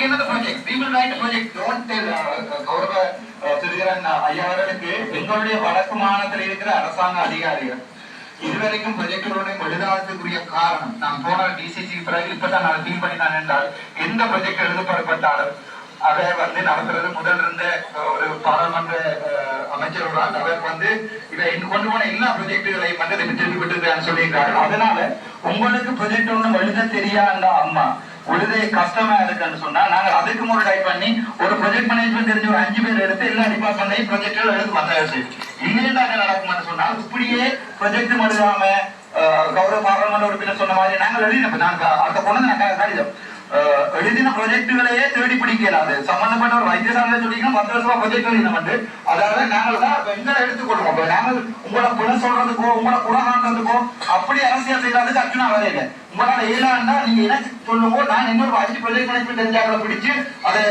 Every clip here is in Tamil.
will write a project. Don't tell, கௌரவ uh, ஐயா uh, uh, அவர்களுக்கு எங்களுடைய வடக்கு மாநிலத்தில் இருக்கிற அரசாங்க அதிகாரிகள். இதுவரைக்கும் ப்ரொஜெக்டுகளுடைய எழுதாததுக்குரிய காரணம் நான் போன டிசிசி பிறகு இப்பதான் நான் ஃபீல் பண்ணினான் என்றால் எந்த ப்ரொஜெக்ட் எழுதப்படப்பட்டாலும் அதை வந்து நடத்துறது முதல் இருந்த ஒரு பாராளுமன்ற அஹ், அவர் வந்து இதை கொண்டு போன எல்லா ப்ரொஜெக்டுகளையும் வந்து திருப்பி விட்டுருக்கான்னு சொல்லியிருக்காரு. அதனால உங்களுக்கு ப்ரொஜெக்ட் ஒன்றும் எழுத தெரியாதா அம்மா? உழுது கஷ்டமா இருக்குன்னு சொன்னா நாங்க அதுக்கு ஒரு டைப் பண்ணி ஒரு ப்ரொஜெக்ட் மேனேஜ்மெண்ட் தெரிஞ்ச ஒரு அஞ்சு பேர் எடுத்து எல்லா டிபார்ட்மெண்ட்டையும் ப்ரொஜெக்ட்கள் எடுத்து வந்தாச்சு இல்லையா நடக்கும்னு சொன்னா இப்படியே ப்ரொஜெக்ட் எழுதாம கௌரவ பாராளுமன்ற உறுப்பினர் சொன்ன மாதிரி நாங்கள் எழுதினோம் நாங்க அந்த பொண்ணு நாங்க கடிதம் எழுதின ப்ரொஜெக்டுகளையே தேடி பிடிக்கலாது சம்பந்தப்பட்ட ஒரு வைத்தியசாலை சொல்லிங்கன்னா பத்து வருஷமா ப்ரொஜெக்ட் எழுதினோம் அதாவது நாங்கள் தான் இப்ப எங்களை எடுத்துக்கொள்வோம் நாங்கள் உங்களை குறை சொல்றதுக்கோ உங்களை குறை காண்றதுக்கோ அப்படி அரசியல் செய்யறதுக்கு அர்ச்சனா வரையில உங்களால ஏழாண்டா நீங்க என்ன சொல்லுங்க நான் இன்னொரு அஞ்சு ப்ரொஜெக்ட் மேனேஜ்மெண்ட் தெரிஞ்சாக்களை பிடிச்சு அதை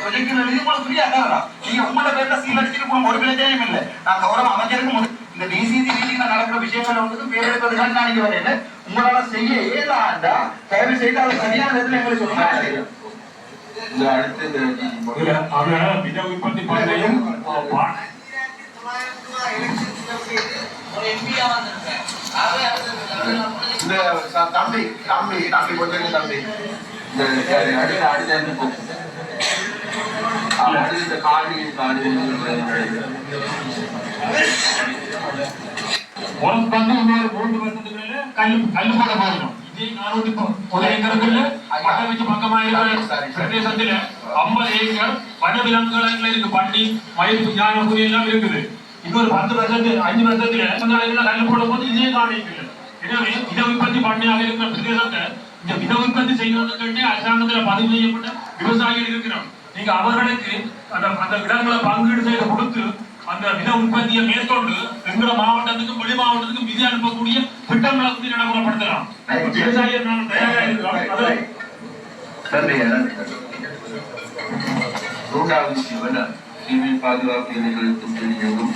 ப்ரொஜெக்ட் எழுதி உங்களுக்கு ஃப்ரீயா தான் நீங்க உங்களோட பேர்ல சீல் அடிச்சுட்டு போன ஒரு பிரச்சனையும் இல்லை நான் கௌரவ அமைச்சருக்கு இந்த டிசிசி மீட்டிங்ல நடக்கிற விஷயங்கள் வந்து பேர் எடுப்பதுதான் நான் இங்க வரையில உங்களால செய்ய ஏழாண்டா தயவு செய்து அதை சரியான விதத்துல எங்களுக்கு சொல்லுங்க. இந்த அடுத்து இந்த GG இல்ல, அத மித உற்பத்தி பண்ணையும் பா- இந்த ச- தம்பி தம்பி தம்பி கொஞ்சம் தம்பி. இந்த சரி, அடுத்து அடுத்து. வந்து இந்த காடி உனக்கு வந்து இன்னொரு மேல கல்லு கல்லு போட போகணும் இதே நானூத்தி ப- ஒரு ஏக்கருக்குள்ள பிரதேசத்துல ஐம்பது ஏக்கர் இருக்கு பட்டி மயில் ஞான எல்லாம் இருக்குது இன்னொரு பத்து வருஷத்து அஞ்சு வருஷத்துல சொந்த கல்லு போடும் போது இதே காணிக்கல எனவே இத உற்பத்தி பண்ணையாக இருக்கிற பிரதேசத்தை இந்த வித உற்பத்தி செய்வதற்கே அரசாங்கத்துல பதிவு செய்யப்பட்ட விவசாயிகள் இருக்கிறோம் நீங்க அவர்களுக்கு அந்த அந்த இடங்களை பங்கீடு செய்து கொடுத்து அந்த வித உற்பத்தியை மேற்கொண்டு எங்கள மாவட்டத்துக்கும் வெளி மாவட்டத்துக்கும் விதி அனுப்பக்கூடிய திட்டங்களை வந்து நடைமுறைப்படுத்தலாம். விவசாயிகள் நாங்கள் தயாராக இருக்கிறோம் மூன்றாவது சிவன் தீமை பாதுகாப்பு எதிர்களுக்கும் தெரியும்.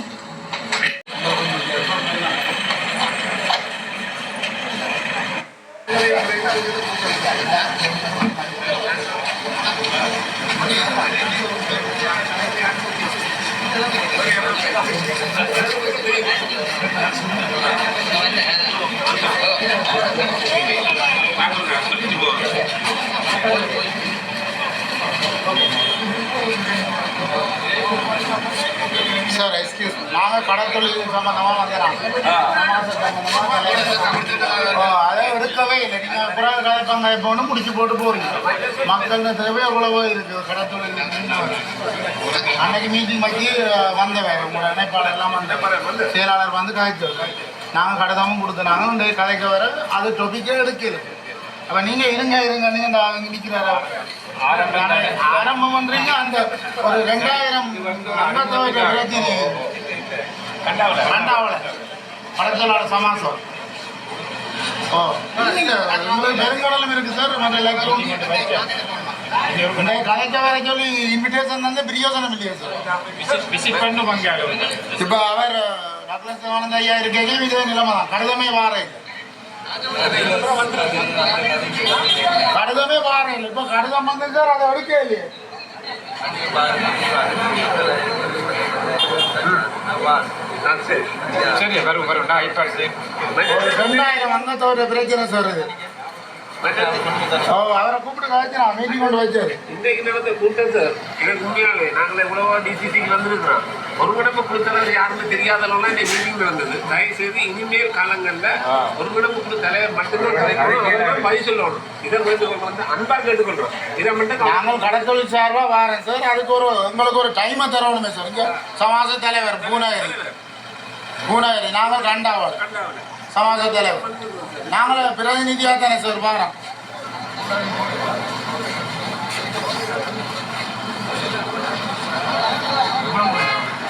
சார் எக்ஸ்கியூஸ் நாங்கள் கடற்தொழில் சம்மந்தமாக வந்துடுறோம் அதை எடுக்கவே இல்லை. நீங்கள் புறா கலப்பாங்க இப்போ ஒன்று முடிச்சு போட்டு போறீங்க. மக்கள் தேவை எவ்வளவோ இருக்குது கடற்தொழில் அன்னைக்கு மீட்டிங் வச்சு வந்தவன். உங்களோட இணைப்பாளர் எல்லாம் வந்த செயலாளர் வந்து கதைச்சு நாங்கள் கடிதமும் கொடுத்தனாங்க இந்த கதைக்க வர அது டொபிக்கே எடுக்கல. அப்போ நீங்கள் இருங்க இருங்க நீங்கள் நான் நிற்கிறாரா ஆரம்பம் பண்றீங்க அந்த ஒரு ரெண்டாயிரம் பிரச்சனை கண்டாவல? படத்தோட சமாசம். ஓ நீங்க பெருங்கடலும் இருக்கு சார் மற்ற எலக்ட்ரோன் கலைக்க வர சொல்லி இன்விடேஷன் வந்து பிரியோசனம் இல்லையா சார் விசிட் இப்போ அவர் டாக்டர் சிவானந்த ஐயா இருக்கே இதே நிலைமை தான் கடிதமே வார இல்லை கடிதமே இல்லை இப்போ கடிதம் வந்து சார் அதை எடுக்க இல்லையே சரி வரும் வரும். ரெண்டாயிரம் அங்கத்தோட பிரச்சனை சார் இது. அவரை கூப்பிட்டு கழிச்சு நான் மீட்டிங் கொண்டு வச்சாரு இன்றைக்கு நடந்த கூட்டம் சார். எனக்கு உண்மையாகவே நாங்கள் எவ்வளவோ டிசிசிக்கு வந்திருக்கிறோம். ஒரு கிடப்பு கொடுத்தவர் யாருன்னு தெரியாத அளவுலாம் இந்த மீட்டிங் நடந்தது தயவு செய்து இனிமேல் காலங்களில் ஒரு கிடப்பு கொடுத்த தலைவர் மட்டும்தான் பதில் சொல்லணும். இதை வேண்டுகோள் வந்து அன்பாக கேட்டுக்கொள்றோம். இதை மட்டும் நாங்கள் கடற்தொழில் சார்பாக வாரேன் சார். அதுக்கு ஒரு எங்களுக்கு ஒரு டைமை தரணுமே சார். இங்கே சமாஜ தலைவர் பூனகிரி பூனகிரி நாங்கள் கண்டாவல். சமாஜ தலைவர் நாங்கள் பிரதிநிதியாக தானே சார் வாரோம்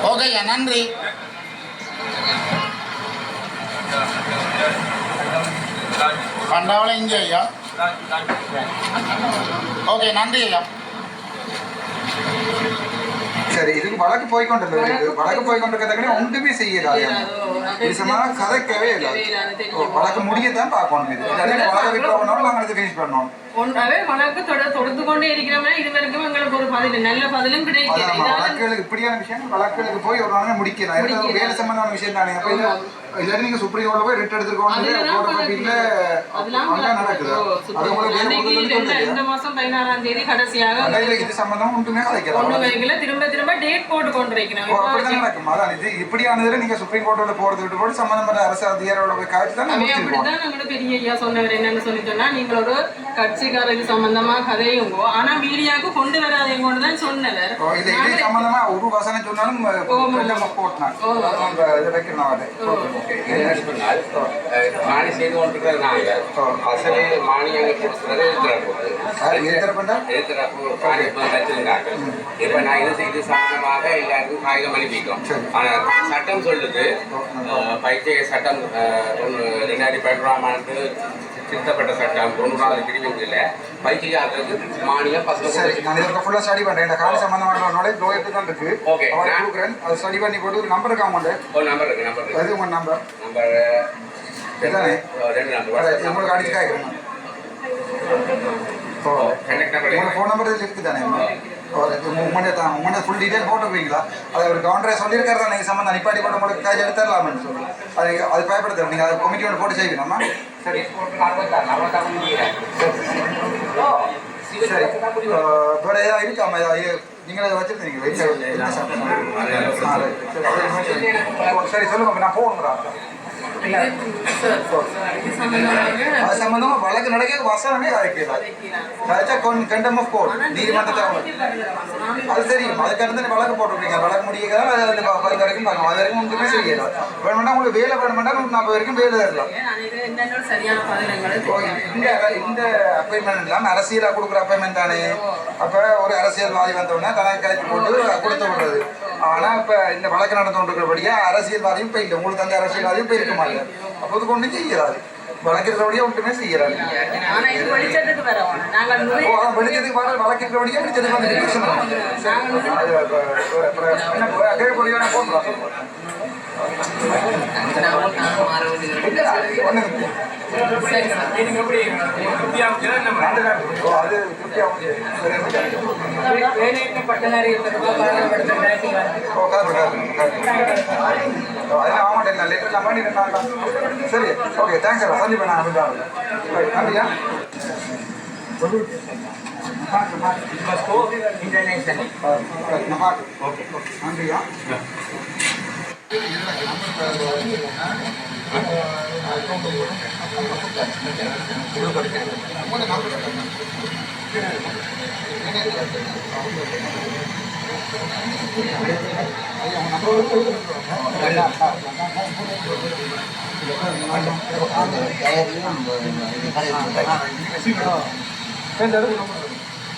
ஓகேயா நன்றி. கண்டாவளை இங்கே ஐயா. ஓகே நன்றி ஐயா. சரி இதுக்கு வழக்கு போய்கொண்டிருந்தது இருக்கு வழக்கு போய்கொண்டிருக்கிறத ஒன்றுமே செய்யலாது. நிஜமா கதைக்கவே இல்லை. வழக்கு முடியத்தான் பார்க்கணும். இது வழக்கு விட்டு நாங்கள் ஒன்றாவே வழக்கு தொட- தொடுத்து கொண்டே இருக்கிறோம்னா இது வரைக்கும் எங்களுக்கு ஒரு பதில் நல்ல பதிலும் கிடைக்கல. வழக்குகளுக்கு இப்படியான விஷயங்கள் வழக்குகளுக்கு போய் ஒரு நாள் முடிக்கலாம். வேலை சம்பந்தமான விஷயம் தானே. அப்ப இல்ல இல்லாட்டி நீங்க சுப்ரீம் கோர்ட்ல போய் ரிட் கொடுக்கறது இந்த- மாசம் பதினாறாம் தேதி கடைசியாக இது சம்பந்தமா ஒன்றுமே கொண்டு வைக்கல திரும்ப திரும்ப டேட் போட்டு அப்படிதான் நடக்கும். அதான் இது இப்படியானதுல நீங்க சுப்ரீம் கோர்ட்டோட போறது விட்டு போட்டு சம்பந்தப்பட்ட அரசு அதிகாரியோட போய் காய்ச்சி தான் நம்மளோட பெரிய ஐயா சொன்னவர் என்னன்னு சொல்லி சொன்னா நீங்கள் ஒரு கட்சிக்காரருக்கு சம்பந்தமா கதையுங்கோ. ஆனா மீடியாவுக்கு கொண்டு வராதீங்கன்னு தான் சொன்னவர். இது இது சம்பந்தமா ஒரு வசனம் சொன்னாலும் இது மானி செய்து கொண்டிருக்கிறது நாங்கள் அசலே மானியங்கள் கொடுக்கிறது வச்சிருந்தாங்க இப்போ நான் இது இது சம்பந்தமாக எல்லாருக்கும் காகிதம் அனுப்பிட்டோம். ஆனால் சட்டம் சொல்லுது. பைத்திய சட்டம் ரெண்டாயிரத்தி பதினொன்றாம் ஆண்டு திருத்தப்பட்ட சட்டம் தொண்ணூறாவது பிரிவுகளில் பைத்தியாளருக்கு மானியம் பத்து சரி நான் இதற்கு ஃபுல்லா ஸ்டடி இந்த கால சம்பந்தமான நாலேஜ் லோயத்து தான் இருக்கு. Okay. அவரை கொடுக்குறேன். அதை ஸ்டடி பண்ணி போட்டு ஒரு நம்பர் அமௌண்ட் ஒரு நம்பர் இருக்கு நம்பர் இருக்கு. அது உங்க நம்பர் நம்பர் இதுதானே ரெண்டு நம்பர் உங்களுக்கு அடிச்சு காய்க்கிறேன் ஓ ஃபோன் நம்பர் இருக்குது தானே உங்களோட தான் உங்களோட ஃபுல் டீடைல் போட்டுருவீங்களா அதை ஒரு கவுண்டரை சொல்லியிருக்காரு தான் நீங்கள் சம்மந்தம் நிப்பாட்டி போட்டு உங்களுக்கு காய்ச்சி எடுத்துடலாம்னு சொல்லி அது அது பயப்படுத்த நீங்கள் அதை கமிட்டி ஒன்று போட்டு செய்வீங்கம்மா சரி. சரி. வேற ஏதாவது இருக்காமா ஏதாவது நீங்களே வச்சிருந்தீங்க. சரி, சொல்லுங்க. நான் போகணுங்கிறா அது சம்பந்தமா வழக்கு நடக்க வசனமே கதைக்கிறார் கதைச்சா கண்டம் நீதிமன்றத்தை அது தெரியும் அதுக்கடுத்து வழக்கு போட்டுருக்கீங்க வழக்கு முடிய அது அந்த வரைக்கும் பார்க்கலாம். அது வரைக்கும் ஒன்றுமே செய்யலாம் வேணும்னா உங்களுக்கு வேலை வேணுமெண்டா நாற்பது வரைக்கும் வேலை தரலாம். இந்த இந்த அப்பாயின்மெண்ட் இல்லாமல் அரசியலாக கொடுக்குற அப்பாயின்மெண்ட் தானே? அப்போ ஒரு அரசியல்வாதி வந்தோடனே தனக்கு கழித்து போட்டு கொடுத்து விடுறது. ஆனால் இப்போ இந்த வழக்கு நடந்து கொண்டிருக்கிறபடியா அரசியல்வாதியும் இப்போ இல்லை உங்களுக்கு அந்த அரசியல்வாதியும் இப்போ இருக்க மாட்டார் அப்போ இது ஒன்றும் செய்யறாரு வழக்கிறபடியே ஒன்றுமே இது வெளிச்சத்துக்கு வர வழக்கிறபடியே வெளிச்சத்துக்கு வந்து டிஸ்கஷன் அது அப்ப, அப்புறம் என்ன சரி ஓகே தேங்க்ஸ் சார் ஓகே நன்றியா என்ன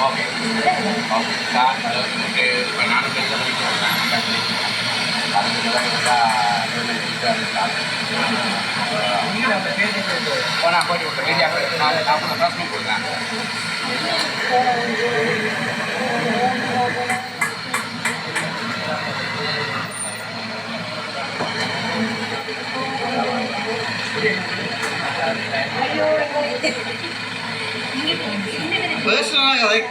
ஓகே ஓகே சார் உங்களுக்கு இப்போ நானும் பேச நான் போய் விட்டு மீடியா நான் நான் ப்ரெஸ் கொடுக்குறேன் personally like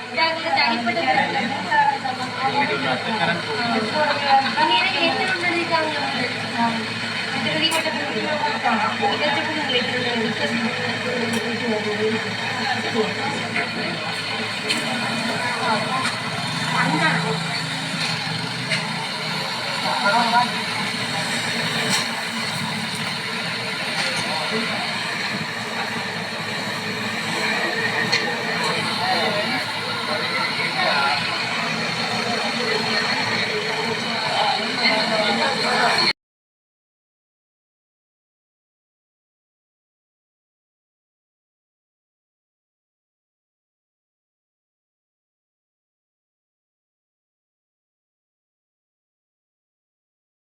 Thank.